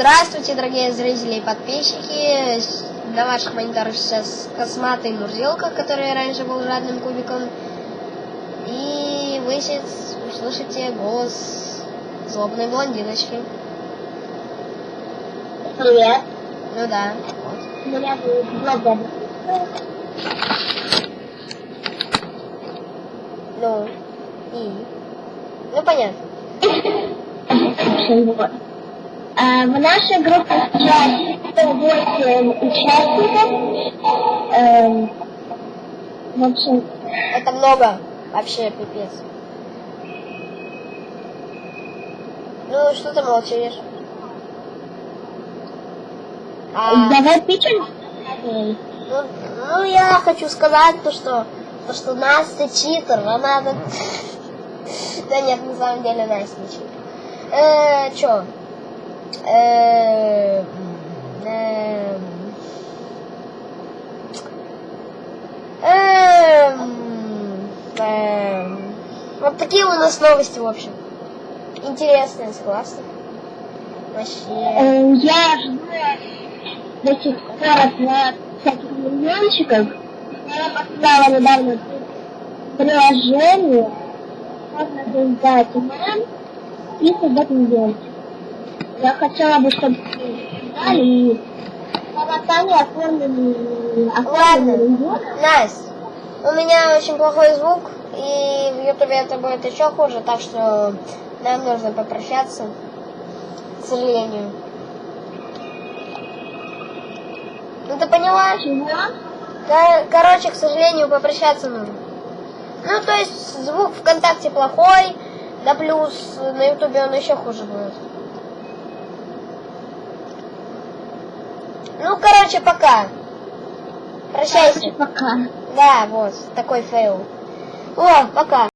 Здравствуйте, дорогие зрители и подписчики. На ваших мониторах сейчас косматый Мурзилка, который раньше был жадным кубиком. И вы сейчас услышите голос злобной блондиночки. Привет, Ну да. меня зовут Влада. Ну. И. Ну понятно. А, в нашей группе сейчас 108 участников. Эм, в общем, Это много. Вообще пипец. Ну, что ты молчишь? А, давай пичем. ну, ну, я хочу сказать то, что, то, что Настя читер, она... Да нет, на самом деле Настя не читер. Э, чё? Э, эм, эм, эм, Вот такие у нас новости, в общем. Интересные, согласны? Вообще. Эм, я жду пор от на всяких миллиончиков. Я поставила недавно приложение. Можно создать мем и создать миллиончик. Я хотела бы, чтобы дали и голосами оформили оформили. Настя, у меня очень плохой звук, и в Ютубе это будет еще хуже, так что нам нужно попрощаться, к сожалению. Ну ты поняла? Чего? Кор- Короче, к сожалению, попрощаться нужно. Ну, то есть звук ВКонтакте плохой, да плюс на Ютубе он еще хуже будет. Ну, короче, пока. Прощайся. Пока. Да, вот, такой фейл. О, пока.